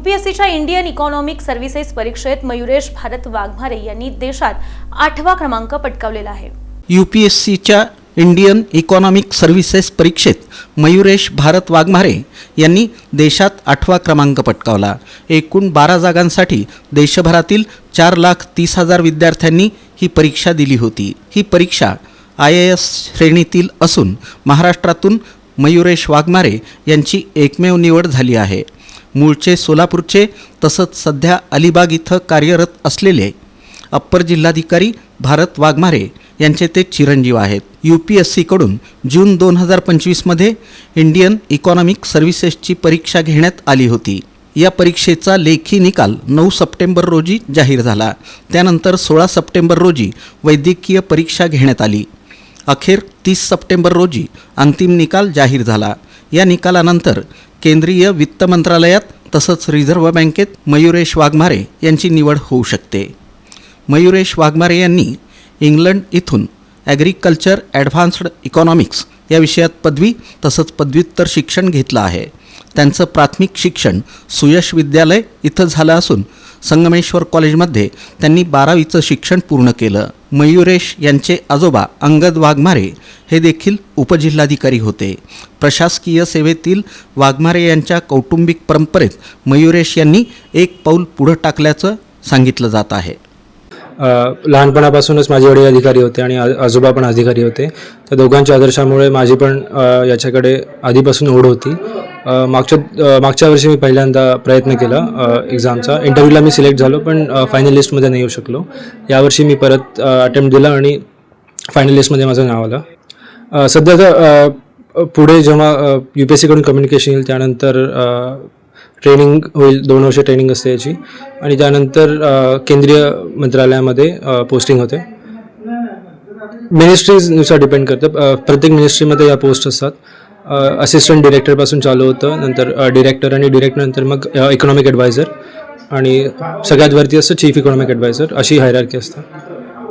यूपीएससीच्या Indian economic services परीक्षेत मयुरेश भारत वाघमारे यांनी देशात आठवा क्रमांक पटकावलेला आहे. यू पी एस सीच्या इंडियन इकॉनॉमिक सर्व्हिसेस परीक्षेत मयुरेश भारत वाघमारे यांनी देशात आठवा क्रमांक पटकावला. एकूण बारा जागांसाठी देशभरातील चार लाख तीस हजार विद्यार्थ्यांनी ही परीक्षा दिली होती. ही परीक्षा आय ए एस श्रेणीतील असून महाराष्ट्रातून मयुरेश वाघमारे यांची एकमेव निवड झाली आहे. मूळचे सोलापूरचे तसंच सध्या अलिबाग इथं कार्यरत असलेले अप्पर जिल्हाधिकारी भारत वाघमारे यांचे ते चिरंजीव आहेत. यू पी एस सीकडून जून दोन हजार पंचवीसमध्ये इंडियन इकॉनॉमिक सर्व्हिसेसची परीक्षा घेण्यात आली होती. या परीक्षेचा लेखी निकाल नऊ सप्टेंबर रोजी जाहीर झाला. त्यानंतर सोळा सप्टेंबर रोजी वैद्यकीय परीक्षा घेण्यात आली. अखेर तीस सप्टेंबर रोजी अंतिम निकाल जाहीर झाला. या निकालानंतर केंद्रीय वित्त मंत्रालयात तसंच रिझर्व्ह बँकेत मयुरेश वाघमारे यांची निवड होऊ शकते. मयुरेश वाघमारे यांनी इंग्लंड इथून ॲग्रिकल्चर ॲडव्हान्स्ड इकॉनॉमिक्स या विषयात पदवी तसंच पदव्युत्तर शिक्षण घेतलं आहे. त्यांचं प्राथमिक शिक्षण सुयश विद्यालय इथं झालं असून संगमेश्वर कॉलेजमध्ये त्यांनी बारावीचं शिक्षण पूर्ण केलं. मयुरेश यांचे आजोबा अंगद वाघमारे हे देखील उपजिल्हाधिकारी होते. प्रशासकीय सेवेतील वाघमारे यांच्या कौटुंबिक परंपरेत मयुरेश यांनी एक पाऊल पुढं टाकल्याचं सांगितलं जात आहे. लहानपणापासूनच माझे वडील अधिकारी होते आणि आजोबा पण अधिकारी होते. त्या दोघांच्या आदर्शामुळे माझी पण याच्याकडे आधीपासून ओढ होती. मागच्या मागच्या वर्षी मी पहिल्यांदा प्रयत्न केला एक्झामचा इंटरव्ह्यूला मी सिलेक्ट झालो पण फायनल लिस्टमध्ये नाही येऊ शकलो. यावर्षी मी परत अटेम्प्ट दिला आणि फायनल लिस्टमध्ये माझं नाव आलं. सध्या तर पुढे जेव्हा यू पी एस सीकडून कम्युनिकेशन येईल त्यानंतर ट्रेनिंग होईल दोन वर्ष ट्रेनिंग असते याची. आणि त्यानंतर केंद्रीय मंत्रालयामध्ये पोस्टिंग होते. मिनिस्ट्रीजनुसार डिपेंड करतं. प्रत्येक मिनिस्ट्रीमध्ये या पोस्ट असतात. असिस्टंट डिरेक्टरपासून चालू होतं. नंतर डिरेक्टर आणि डिरेक्टर नंतर मग इकॉनॉमिक ॲडवायझर आणि सगळ्यात वरती असतं चीफ इकॉनॉमिक ॲडवायझर अशी हायरार्की असतं.